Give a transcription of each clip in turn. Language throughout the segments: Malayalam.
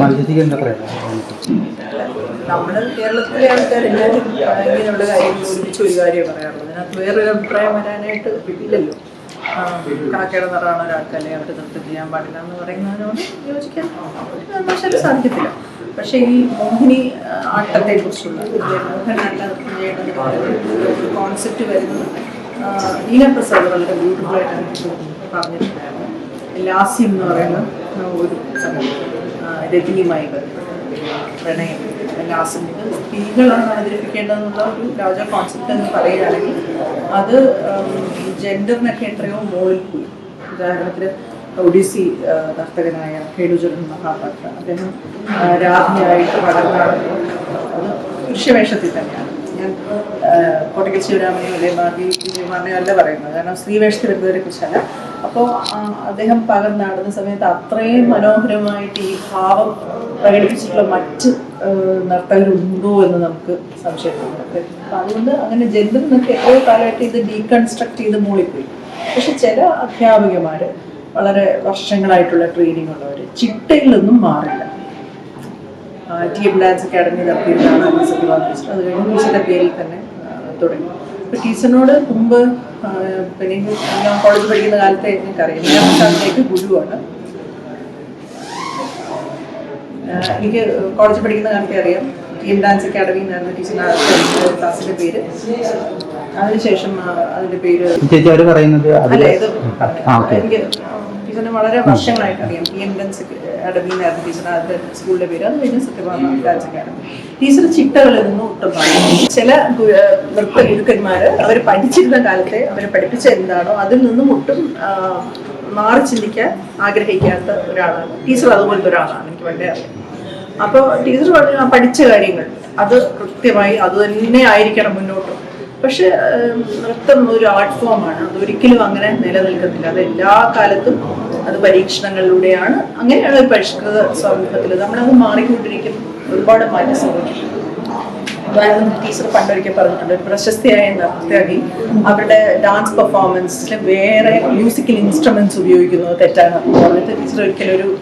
മത്സരിക്ക് എന്താ പറയുക നമ്മുടെ കേരളത്തിലെ ആൾക്കാരെല്ലാവരും ഇങ്ങനെയുള്ള കാര്യങ്ങൾ ഒരുമിച്ച് ഒരു കാര്യം പറയാറുള്ളൂ അതിനകത്ത് വേറൊരു അഭിപ്രായം വരാനായിട്ട് ഇല്ലല്ലോ. ആ, കാക്കയുടെ നിറമാണ് ഒരാൾക്ക് അല്ലെങ്കിൽ അവർ നൃത്തം ചെയ്യാൻ പാടില്ല എന്ന് പറയുന്നതിനോട് യോജിക്കാൻ കാരണവശാലും സാധിക്കത്തില്ല. പക്ഷേ ഈ മോഹിനി ആട്ടത്തെ കുറിച്ചുള്ള മോഹനാട്ട കോൺസെപ്റ്റ് വരുന്നത് ലീന പ്രസാദ് വളരെ എനിക്ക് പറഞ്ഞിട്ടുണ്ടായിരുന്നു ലാസ്യം എന്ന് പറയുന്ന ആ, ഒരു രതിയുമായി ബന്ധപ്പെട്ട് പ്രണയം ഇത് സ്ത്രീകളാണ് അവതരിപ്പിക്കേണ്ടതെന്നുള്ള ഒരു രാജ കോൺസെപ്റ്റ് എന്ന് പറയുകയാണെങ്കിൽ അത് ജെൻഡറിനൊക്കെ എത്രയോ മുകളിൽ പോയി. ഉദാഹരണത്തിന് ഒഡീസി നർത്തകനായ കേളുചരൻ മഹാപാത്ര അദ്ദേഹം രാജ്ഞിയായിട്ട് വളർന്നാണ്. അത് പുരുഷവേഷത്തിൽ തന്നെയാണ്. ഞാൻ കോട്ടയ്ക്കൽ ശിവരാമനെയോ അല്ലെ ബാക്കി വിജയകുമാറിനെയോ അല്ല പറയുന്നത്. കാരണം സ്ത്രീവേഷത്തിൽ വരുന്നവരെ കുറിച്ചല്ല. അപ്പോൾ അദ്ദേഹം പകർന്നാടുന്ന സമയത്ത് അത്രയും മനോഹരമായിട്ട് ഈ ഭാവം പ്രകടിപ്പിച്ചിട്ടുള്ള മറ്റ് നർത്തകരുണ്ടോ എന്ന് നമുക്ക് സംശയമുണ്ട് അപ്പം അതുകൊണ്ട് അങ്ങനെ ജെൻഡർ എന്നൊക്കെ എത്രയോ കാലമായിട്ട് ഇത് ഡീകൺസ്ട്രക്ട് ചെയ്ത് മൂളിപ്പോയി. പക്ഷെ ചില അധ്യാപികമാർ വളരെ വർഷങ്ങളായിട്ടുള്ള ട്രെയിനിങ് ഉള്ളവർ ചിട്ടയിൽ നിന്നും മാറില്ല. ടി എം ഡാൻസ് അക്കാഡമി നടത്തിയിരുന്നാണ് സത്യവാദ ടീച്ചർ അത് കഴിഞ്ഞ് ടീച്ചറുടെ പേരിൽ തന്നെ തുടങ്ങി. അപ്പോൾ ടീച്ചറിനോട് മുമ്പ് പിന്നെ ഞാൻ കോളേജ് പഠിക്കുന്ന കാലത്തെ എനിക്കറിയാം ഞാൻ സാറിലേക്ക് ഗുരുവാണ്. എനിക്ക് കോളേജ് പഠിക്കുന്ന കാലത്തെ അറിയാം. ടി എം ഡാൻസ് അക്കാഡമി എന്നായിരുന്നു ടീച്ചറിന്റെ ക്ലാസ്സിന്റെ പേര്. അതിനുശേഷം അതിന്റെ പേര് അല്ല ഇത് എനിക്ക് ടീച്ചറിനെ വളരെ വർഷങ്ങളായിട്ട് അറിയാം. പി എം ഡൻസ് അക്കാഡമി എന്നായിരുന്നു ടീച്ചർ ആദ്യത്തെ സ്കൂളിലെ പേര്. അത് കഴിഞ്ഞ് സത്യഭാമ രാജ് അക്കാഡമി ടീച്ചർ ചിട്ടകളിൽ നിന്നും ഒട്ടും ചില നൃത്ത ഗുരുക്കന്മാർ അവർ പഠിച്ചിരുന്ന കാലത്തെ അവർ പഠിപ്പിച്ച എന്താണോ അതിൽ നിന്നും ഒട്ടും മാറി ചിന്തിക്കാൻ ആഗ്രഹിക്കാത്ത ഒരാളാണ്. ടീച്ചർ അതുപോലത്തെ ഒരാളാണ്. എനിക്ക് വളരെ അറിയാം. അപ്പോൾ ടീച്ചർ പറഞ്ഞു പഠിച്ച കാര്യങ്ങൾ. അത് കൃത്യമായി അത് തന്നെ ആയിരിക്കണം മുന്നോട്ട്. പക്ഷെ നൃത്തം ഒരു ആർട്ട് ഫോമാണ്. അതൊരിക്കലും അങ്ങനെ നിലനിൽക്കത്തില്ല. അത് എല്ലാ കാലത്തും അത് പരീക്ഷണങ്ങളിലൂടെയാണ്. അങ്ങനെയാണ് ഒരു പരിഷ്കൃത സമൂഹത്തിൽ നമ്മളത് മാറിക്കൊണ്ടിരിക്കും ഒരുപാട് മാറ്റം സംഭവിക്കും ടീച്ചർ പണ്ടൊരിക്കൽ പറഞ്ഞിട്ടുണ്ട് പ്രശസ്തിയായ നർത്തകി അവരുടെ ഡാൻസ് പെർഫോമൻസിൽ വേറെ മ്യൂസിക്കൽ ഇൻസ്ട്രുമെന്റ്സ് ഉപയോഗിക്കുന്നത് തെറ്റാണ് പറഞ്ഞിട്ട് ടീച്ചർ ഒരിക്കലും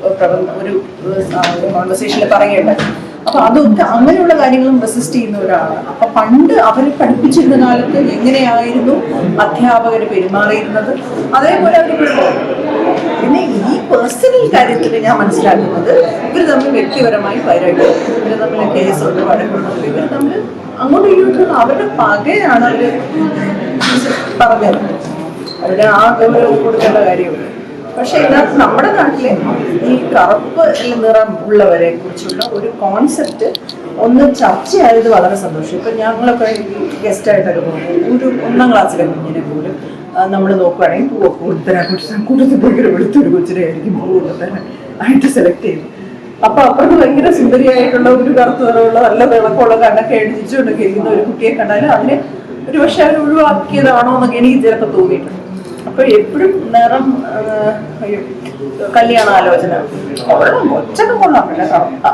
ഒരു ഒരു കോൺവെർസേഷനിൽ പറയുകയുണ്ടായി അപ്പൊ അതൊക്കെ അങ്ങനെയുള്ള കാര്യങ്ങളും റെസിസ്റ്റ് ചെയ്യുന്നവരാണ് അപ്പൊ പണ്ട് അവരെ പഠിപ്പിച്ചിരുന്ന കാലത്ത് എങ്ങനെയായിരുന്നു അധ്യാപകർ പെരുമാറിയിരുന്നത്? അതേപോലെ അവർ കാര്യത്തിൽ ഞാൻ മനസ്സിലാക്കുന്നത് ഇവർ തമ്മിൽ വ്യക്തിപരമായി വൈരാഗ്യം ഇവർ തമ്മിൽ കേസുണ്ട് വഴക്കുണ്ട് ഇവർ തമ്മിൽ അങ്ങോട്ടും ഇങ്ങോട്ടും അവരുടെ പകയാണ് അവർ പറഞ്ഞത്. അവരുടെ ആ ഗൗരവം കൊടുക്കേണ്ട കാര്യമുണ്ട് പക്ഷെ ഇതിനകത്ത് നമ്മുടെ നാട്ടിലെ ഈ കറുപ്പ് നിറം ഉള്ളവരെ കുറിച്ചുള്ള ഒരു കോൺസെപ്റ്റ് ഒന്ന് ചർച്ചയായത് വളരെ സന്തോഷം. ഇപ്പൊ ഞങ്ങളൊക്കെ ഗസ്റ്റ് ആയിട്ടൊക്കെ പോകുമ്പോൾ ഒരു ഒന്നാം ക്ലാസ്സിലെ കുഞ്ഞിനെ പോലും നമ്മൾ നോക്കുകയാണെങ്കിൽ പൂവൊക്കെ കൊടുത്തരാ. കൂട്ടത്തിൽ ഭയങ്കര വെളുത്തൊരു കൊച്ചിനെ ആയിരിക്കും പൂ കൊടുത്തരാൻ ആയിട്ട് സെലക്ട് ചെയ്തു. അപ്പൊ അപ്പുറത്ത് ഭയങ്കര സുന്ദരിയായിട്ടുള്ള ഒരു കറുത്ത നിറമുള്ള നല്ല വിളക്കമുള്ള കണ്ണൊക്കെ അടിച്ചുകൊണ്ടൊക്കെ ഇരിക്കുന്ന ഒരു കുട്ടിയെ കണ്ടാലും അതിനെ ഒരു പക്ഷെ അവർ ഒഴിവാക്കിയതാണോ എന്നൊക്കെ എനിക്ക് ചിലപ്പോൾ തോന്നിയിട്ടുണ്ട്. അപ്പൊ എപ്പോഴും നിറം കല്യാണ ആലോചന കൊച്ചൊക്കെ കൊള്ളാം പിന്നെ കറുത്ത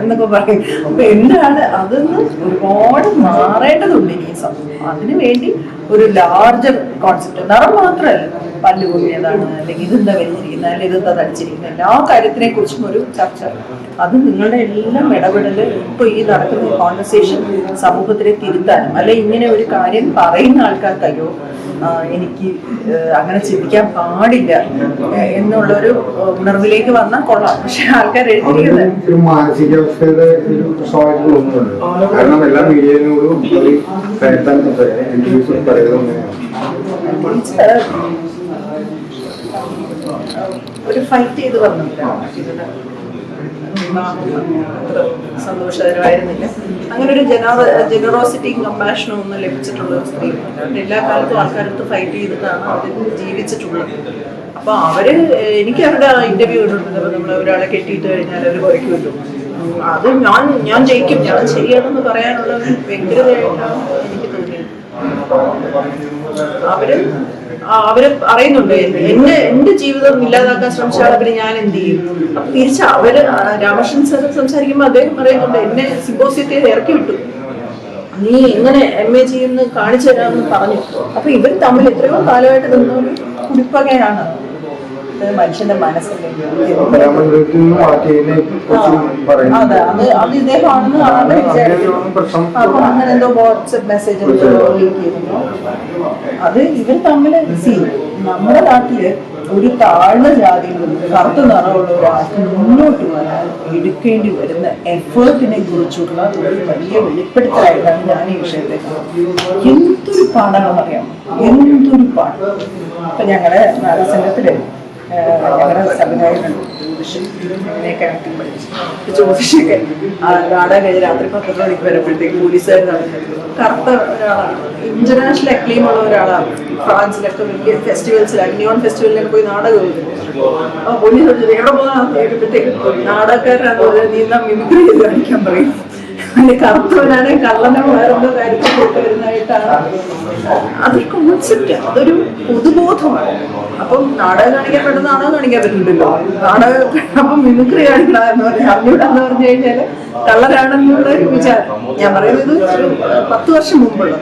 എന്നൊക്കെ പറയും. അപ്പൊ എന്താണ്? അതൊന്ന് ഒരുപാട് മാറേണ്ടതുണ്ട് ഈ സമൂഹം അതിനു വേണ്ടി ഒരു ലാർജർ കോൺസെപ്റ്റ് നിറം മാത്രമല്ല. പല്ല് കൂടിയതാണ് അല്ലെങ്കിൽ ഇതെന്താ വലിച്ചിരിക്കുന്നത് അല്ലെങ്കിൽ ഇതെന്താ തടിച്ചിരിക്കുന്നത് എല്ലാ കാര്യത്തിനെ കുറിച്ചും ഒരു ചർച്ച. അത് നിങ്ങളുടെ എല്ലാം ഇടപെടൽ ഇപ്പൊ ഈ നടക്കുന്ന കോൺവെർസേഷൻ സമൂഹത്തിനെ തിരുത്താനും അല്ലെ ഇങ്ങനെ ഒരു കാര്യം പറയുന്ന ആൾക്കാർക്ക് അയ്യോ എനിക്ക് അങ്ങനെ ചിന്തിക്കാൻ പാടില്ല എന്നുള്ള എന്നുള്ളൊരു ഉണർവിലേക്ക് വന്നാൽ കൊള്ളാം. പക്ഷെ ആൾക്കാർ എഴുതിയിരിക്കുന്നത്. ഒരു മാനസികാവസ്ഥയുടെ കാരണം എല്ലാ മീഡിയയിനോടും ഒരു കയറ്റാൻ ഇന്റർവ്യൂസിൽ പറയുന്നത് അങ്ങനെയാണ് ടീച്ചർ ഒരു ഫൈറ്റ് ചെയ്ത് വന്നില്ല. സന്തോഷകരമായിരുന്നില്ല. അങ്ങനെ ഒരു ജനറ ജനറോസിറ്റിയും കമ്പാഷനും ഒന്നും ലഭിച്ചിട്ടുള്ള ഒരു സ്ത്രീ. എല്ലാ കാലത്തും ആൾക്കാരത്ത് ഫൈറ്റ് ചെയ്തിട്ടാണ് അവർ ജീവിച്ചിട്ടുള്ളത്. അപ്പൊ അവർ എനിക്ക് അവരുടെ ഇന്റർവ്യൂ ഇട്ടിട്ടുണ്ട്. നമ്മൾ ഒരാളെ കെട്ടിയിട്ട് കഴിഞ്ഞാൽ അവർ കുറയ്ക്കുമല്ലോ അത് ഞാൻ ഞാൻ ജയിക്കും. ഞാൻ ശരിയാണെന്ന് പറയാനുള്ള ഒരു എനിക്ക് തോന്നിയത്. അവർ അവർ അറിയുന്നുണ്ട് എന്റെ എന്റെ ജീവിതം ഇല്ലാതാക്കാൻ ശ്രമിച്ചാൽ അവർ ഞാൻ എന്ത് ചെയ്യും? അപ്പൊ തിരിച്ച് അവർ രാമകൃഷ്ണൻ സാർ സംസാരിക്കുമ്പോൾ അദ്ദേഹം പറയുന്നുണ്ട് എന്നെ സിമ്പോസിയത്തെ ഇറക്കി വിട്ടു. നീ എങ്ങനെ എം എ ചെയ്യുന്നു കാണിച്ചു തരാമെന്ന് പറഞ്ഞു. അപ്പൊ ഇവർ തമ്മിൽ എത്രയോ കാലമായിട്ട് നിന്നൊരു കുടിപ്പകയാണ് ഇത് മനുഷ്യന്റെ മനസ്സിന്റെ അതെ പറയുന്നുണ്ട്. അത് അത് ഇദ്ദേഹമാണെന്ന് ആണ് വിചാരിക്കുന്നത് അങ്ങനെയൊരു പ്രശ്നം അപ്പൊ അങ്ങനെ എന്തോ വാട്സപ്പ് മെസ്സേജ് എന്തോ ലീക്ക് ചെയ്തിരുന്നു. അത് ഇവർ തമ്മിൽ സി നമ്മുടെ നാട്ടിൽ ഒരു താഴ്ന്ന ജാതിയിൽ നിന്ന് കറുത്ത നിറമുള്ള ഒരാൾക്ക് മുന്നോട്ട് വരാൻ എടുക്കേണ്ടി വരുന്ന എഫേർട്ടിനെ കുറിച്ചുള്ള ഒരു വലിയ വെളിപ്പെടുത്തലായിട്ടാണ് ഞാൻ ഈ വിഷയത്തെ. എന്തൊരു പാടാണെന്ന് അറിയാം എന്തൊരു പാട് ഇപ്പൊ ഞങ്ങളെ നാടകസംഘത്തിൽ ഞങ്ങളുടെ സംവിധായകനുണ്ട് ഇതിനെയൊക്കെ ആക്ടിങ് പഠിച്ചു കഴിഞ്ഞ് രാത്രി പന്ത്രണ്ട് മണിക്ക് വരുമ്പോഴത്തേക്ക് നടക്കുന്നത് കറുത്ത ഒരാളാണ് ഇന്റർനാഷണൽ അക്ലെയിം ഉള്ള ഒരാളാണ് ഫ്രാൻസിലൊക്കെ വലിയ ഫെസ്റ്റിവൽസിൽ അഗ്നിയോൺ ഫെസ്റ്റിവലിലൊക്കെ പോയി നാടകം അപ്പൊ പോലീസ് എവിടെ പോകാൻ കേട്ടപ്പോഴത്തേക്ക് നാടകക്കാരനാണ് നീ മിമിക്രി ചെയ്ത് കാണിക്കാൻ പറയും. അങ്ങനെ കറുത്തവനാണ് കള്ളനെ വേറെന്തോ കാര്യത്തിൽ കൊണ്ടുവരുന്നതായിട്ടാണ്. അതൊരു കോൺസെപ്റ്റ് അതൊരു പൊതുബോധമാണ്. അപ്പം നാടകം കാണിക്കാൻ പറ്റുന്ന നാടകം കാണിക്കാൻ പറ്റില്ലല്ലോ. നാടകം അപ്പം മിമിക്രി കാണിക്കണമെന്ന് പറഞ്ഞാൽ അറിഞ്ഞൂടാന്ന് പറഞ്ഞു കഴിഞ്ഞാൽ കള്ളരാണെന്നുള്ള വിചാരം. ഞാൻ പറയുന്നത് പത്ത് വർഷം മുമ്പുള്ള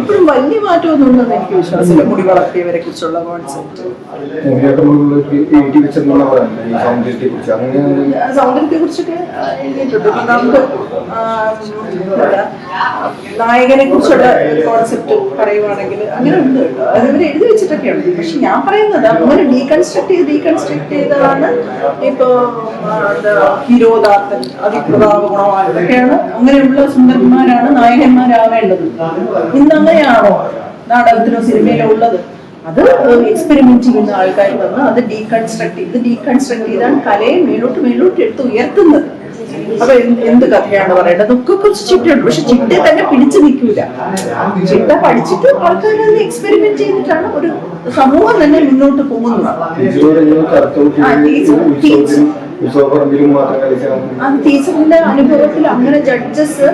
ഇപ്പോഴും വലിയ മാറ്റമൊന്നും ഉണ്ടെന്ന് എനിക്ക് വിശ്വാസമില്ല. മുടി വളർത്തിയവരെ കുറിച്ചുള്ള കോൺസെപ്റ്റ് സൗന്ദര്യത്തെ കുറിച്ചൊക്കെ എഴുതിയിട്ടുണ്ട്. നമുക്ക് നായകനെ കുറിച്ചുള്ള കോൺസെപ്റ്റ് പറയുവാണെങ്കിൽ അങ്ങനെ ഉണ്ട് കേട്ടോ. അത് ഇവർ എഴുതി വെച്ചിട്ടൊക്കെയുണ്ട്. പക്ഷെ ഞാൻ പറയുന്നത് അങ്ങനെ ഡീകൺസ്ട്രക്ട് ചെയ്ത് ഡീകൺസ്ട്രക്ട് ചെയ്തതാണ് ഇപ്പോ എന്താ, ഹീരോദാത്തൻ അതിപ്രതാപ ഗുണവാൻ ഇതൊക്കെയാണ് അങ്ങനെയുള്ള സുന്ദരന്മാരാണ് നായകന്മാരാവേണ്ടത്. ഇന്ന് അങ്ങനെയാണോ നാടകത്തിലോ സിനിമയിലോ ഉള്ളത്? അത് എക്സ്പെരിമെന്റ് ചെയ്യുന്ന ആൾക്കാർ വന്ന് അത് ഡീകൺസ്ട്രക്ട് ചെയ്ത് ഡീകൺസ്ട്രക്ട് ചെയ്താണ് കലയെ മേലോട്ട് മേലോട്ട് എടുത്ത് ഉയർത്തുന്നത്. അപ്പൊ എന്ത് എന്ത് കഥയാണ് പറയേണ്ടത് ഒക്കെ കുറച്ച് ചിട്ടയുണ്ട്. പക്ഷെ ചിട്ട തന്നെ പിടിച്ചു നിൽക്കൂല. ചിട്ട പഠിച്ചിട്ട് ആൾക്കാർ അത് എക്സ്പെരിമെന്റ് ചെയ്തിട്ടാണ് ഒരു സമൂഹം തന്നെ മുന്നോട്ട് പോകുന്നത്. ടീച്ചറിന്റെ അനുഭവത്തിൽ അങ്ങനെ ജഡ്ജസ്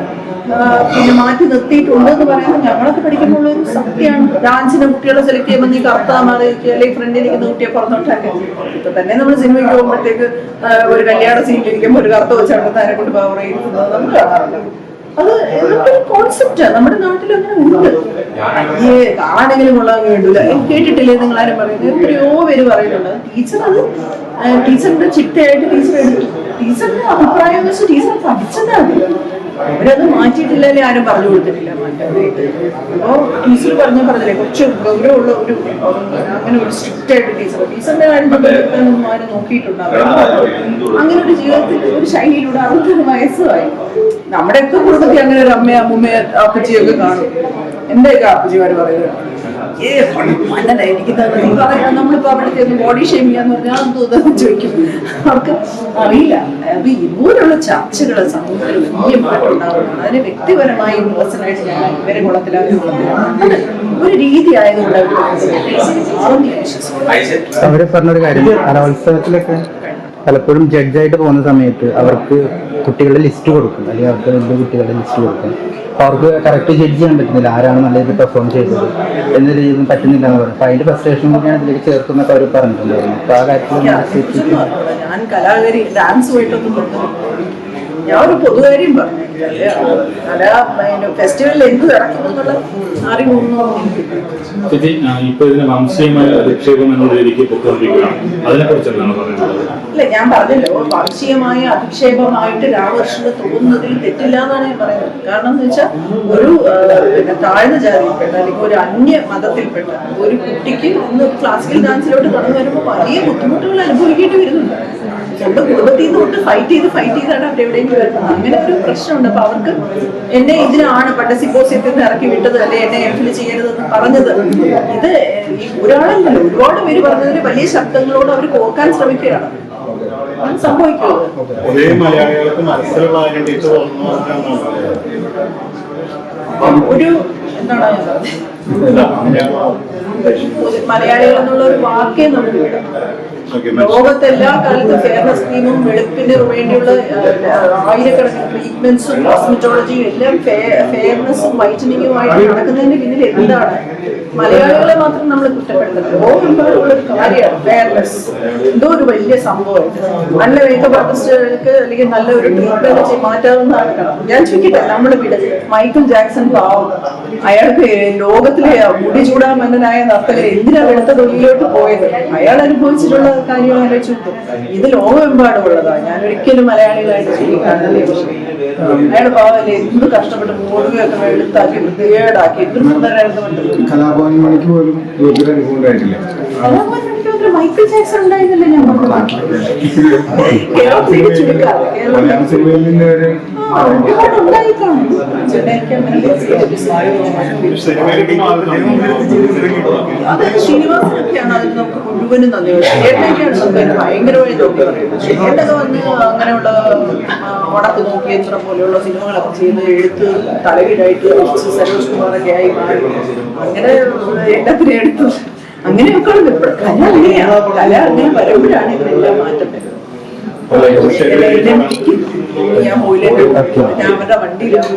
പിന്നെ മാറ്റി നിർത്തിയിട്ടുണ്ട് എന്ന് പറയുന്നത് ഞങ്ങളൊക്കെ പഠിക്കുമ്പോൾ ഒരു സത്യമാണ്. ഡാൻസിന് കുട്ടികളെ സെലക്ട് ചെയ്യുമ്പോൾ നീ കറുത്താ മാറിയിരിക്കുക അല്ലെങ്കിൽ ഫ്രണ്ടിൽ നിൽക്കുന്ന കുട്ടിയെ പുറത്തോട്ടാക്കെ. ഇപ്പൊ തന്നെ നമ്മൾ സിനിമയ്ക്ക് പോകുമ്പോഴത്തേക്ക് ഒരു കല്യാണ സീനിൽ ഇരിക്കുമ്പോൾ ഒരു കറുത്ത വെച്ചാൽ കൊണ്ട് പവർ ചെയ്യുന്നത് നമുക്ക് കാണാറുണ്ട്. അത് ഇതൊക്കെ ഒരു കോൺസെപ്റ്റാണ് നമ്മുടെ നാട്ടിൽ അങ്ങനെ ഉണ്ട്. ഈ ആണെങ്കിലും കൊള്ളാൻ വേണ്ടില്ല കേട്ടിട്ടില്ലേ നിങ്ങൾ ആരും പറയുന്നത്? എത്രയോ പേര് പറയുന്നുണ്ട്. ടീച്ചർ അത് ടീച്ചറിന്റെ ചിട്ടയായിട്ട് ടീച്ചർ ടീച്ചറിന്റെ അഭിപ്രായം വെച്ച് ടീച്ചർ പഠിച്ചതാണ് അവരത് മാറ്റിയിട്ടില്ലല്ലേ ആരും പറഞ്ഞു കൊടുത്തിട്ടില്ല അപ്പോ ടീച്ചർ പറഞ്ഞു പറഞ്ഞില്ലേ കുറച്ച് ഗൗരവമുള്ള ഒരു അങ്ങനെ ഒരു സ്ട്രിക്റ്റ് ആയിട്ട് ടീച്ചർ. ടീച്ചറിന്റെ കാര്യം ആരും നോക്കിയിട്ടുണ്ടാവില്ല. അങ്ങനെ ഒരു ജീവിതത്തിൽ ഒരു ശൈലിയിലൂടെ അറുപത്തൊരു വയസ്സുമായി. നമ്മുടെയൊക്കെ കുടുംബത്തിൽ അങ്ങനെ ഒരു അമ്മയും അമ്മൂമ്മ അപ്പച്ചിയൊക്കെ കാണും. എന്റെയൊക്കെ അപ്പച്ചിമാര് പറയുന്നത് മന്നന എനിക്ക് നമ്മളിപ്പോ അവിടെ ബോഡി ചെയ്യാന്ന് പറഞ്ഞാൽ തോന്നുന്നു ചോദിക്കും. അവർക്ക് അറിയില്ല. അപ്പൊ ഇതുപോലുള്ള ചർച്ചകൾ സമൂഹത്തിൽ വലിയ അതിന് വ്യക്തിപരമായി പേഴ്സണായിട്ട് ഞാൻ ഇവരെ കുളത്തിലാരും കുളത്തിലാണ് ഒരു രീതി ആയതുകൊണ്ട് അവർ പറഞ്ഞൊരു കാര്യം കലോത്സവത്തിലൊക്കെ പലപ്പോഴും ജഡ്ജായിട്ട് പോകുന്ന സമയത്ത് അവർക്ക് കുട്ടികളുടെ ലിസ്റ്റ് കൊടുക്കും. അല്ലെങ്കിൽ അവർക്ക് വലിയ കുട്ടികളുടെ ലിസ്റ്റ് കൊടുക്കും. അവർക്ക് കറക്റ്റ് ജഡ്ജ് ചെയ്യാൻ പറ്റുന്നില്ല. ആരാണ് നല്ല രീതിയിൽ പെർഫോം ചെയ്തത്? എന്ന രീതിയിൽ പറ്റുന്നില്ല എന്ന് പറഞ്ഞു. അപ്പൊ അതിന്റെ ഫ്രസ്ട്രേഷൻ കൂടിയാണ് ഇതിലേക്ക് ചേർക്കുന്നൊക്കെ അവർ പറഞ്ഞിട്ടുണ്ടായിരുന്നു. അപ്പൊ ആ കാര്യത്തിൽ ഞാൻ കലാകാരി ഡാൻസ് പോയിട്ടൊന്നും ഞാൻ ഒരു പൊതുകാര്യം പറഞ്ഞു. അല്ല ഫെസ്റ്റിവലിൽ എന്ത് ചേച്ചി ഇപ്പൊ ഇതിന് വംശീയമായ അധിക്ഷേപം എന്നുള്ള രീതിക്ക് പൊയ്ക്കൊണ്ടിരിക്കുകയാണ് അതിനെ കുറിച്ച് എന്താണ് പറയുന്നത്? അല്ല ഞാൻ പറഞ്ഞല്ലോ. വംശീയമായ അധിക്ഷേപമായിട്ട് രാമകൃഷ്ണന് തോന്നുന്നതിൽ തെറ്റില്ല എന്നാണ് ഞാൻ പറയുന്നത്. കാരണം എന്ന് വെച്ചാൽ ഒരു പിന്നെ താഴ്ന്ന ജാതിയിൽപ്പെട്ട അല്ലെങ്കിൽ ഒരു അന്യ മതത്തിൽപ്പെട്ട ഒരു കുട്ടിക്ക് ഇന്ന് ക്ലാസിക്കൽ ഡാൻസിലോട്ട് കടന്നു വരുമ്പോൾ വലിയ ബുദ്ധിമുട്ടുകൾ അനുഭവിക്കേണ്ടി വരുന്നുണ്ട്. സ്വന്തം കുടുംബത്തിൽ നിന്ന് തൊട്ട് ഫൈറ്റ് ചെയ്ത് ഫൈറ്റ് ചെയ്താണ് അവർ എവിടെയെങ്കിലും വരുന്നത്. അങ്ങനെ ഒരു പ്രശ്നമുണ്ട്. അപ്പൊ അവർക്ക് എന്നെ ഇതിനാണ് പണ്ട് സിപ്പോസിയത്തിൽ നിന്ന് ഇറക്കി വിട്ടത് അല്ലെ? എന്നെ എഫിൽ ചെയ്യരുതെന്ന് പറഞ്ഞത്. ഇത് ഈ ഒരാളല്ലല്ലോ. ഒരുപാട് പേര് പറഞ്ഞതിന് വലിയ ശബ്ദങ്ങളോട് അവർ കോക്കാൻ ശ്രമിക്കുകയാണ്. സംഭവിക്കുന്നത്. മലയാളികൾക്ക് മനസ്സിലുള്ള ഒരു എന്താണ്? മലയാളികൾ എന്നുള്ള ഒരു വാക്കേ നമുക്ക് വിടാം ലോകത്ത് എല്ലാ കാലത്തും കേരള സ്കീമും വെളുപ്പിന് വേണ്ടിയുള്ള ആയിരക്കണക്കിന് ട്രീറ്റ്മെന്റ്സും കോസ്മെറ്റോളജിയും എല്ലാം ഫെയർനെസ്സും വൈറ്റനിങ്ങുമായിട്ട് നടക്കുന്നതിന്റെ പിന്നിൽ എന്താണ്? മലയാളികളെ മാത്രം നമ്മൾ കുറ്റപ്പെടുത്തരുത് എന്തോ ഒരു വലിയ സംഭവമായിട്ട് നല്ല മേക്കപ്പ് ആർട്ടിസ്റ്റുകൾക്ക് അല്ലെങ്കിൽ നല്ല ഒരു ട്രീറ്റ്മെന്റ് മാറ്റാവുന്നതാണ് കണം ഞാൻ ചോദിക്കട്ടെ നമ്മുടെ വീട് മൈക്കിൾ ജാക്സൺ പാവം. അയാൾക്ക് ലോകത്തിലെ മുടി ചൂടാമന്നനായ നർത്തകർ എന്തിനാ വെളുത്ത തൊഴിലോട്ട് പോയത്? അയാൾ അനുഭവിച്ചിട്ടുള്ള കാര്യം ആലോചിച്ചു ഇത് ലോകമെമ്പാടുമുള്ളതാണ് ഞാൻ ഒരിക്കലും മലയാളികളായിട്ട് ചിന്തിക്കാനല്ലേ അയാൾ പാവല്ലേ എന്ത് കഷ്ടപ്പെട്ട് മൂടുകയൊക്കെ വെളുത്താക്കി വൃത്തികേടാക്കി. എന്ത് സുന്ദരമായിരുന്നു കലാഭവൻ മണിക്ക് പോലും ഇതൊരു അനുഭവം ഉണ്ടായിട്ടില്ല. മൈക്കിൾ ജാക്സൺ ഉണ്ടായിരുന്നില്ല ഞാൻ മലയാള സിനിമയിൽ നിന്ന് അത് ശ്രീനിവാസനൊക്കെയാണ് അതിന് നമുക്ക് മുഴുവനും നന്ദി. ചേട്ടനൊക്കെയാണ് അതിന് ഭയങ്കരമായി നന്ദി പറയുന്നത് ചേട്ടനൊക്കെ വന്ന് അങ്ങനെയുള്ള വടക്ക് നോക്കി എത്ര പോലെയുള്ള സിനിമകളൊക്കെ ചെയ്യുന്ന എഴുത്ത് തലകീഴായിട്ട് സരോജ് കുമാറൊക്കെ ആയി മാറി. അങ്ങനെ എല്ലാത്തിനും എടുത്തു. അങ്ങനെയൊക്കെ കല അങ്ങനെയാണ് കല അങ്ങനെ വരുമ്പോഴാണ് ഇതിനെല്ലാം മാറ്റം വരുന്നത്. ഞാൻ പോയില്ലേ ഞാൻ അവരുടെ വണ്ടിയിലാണ്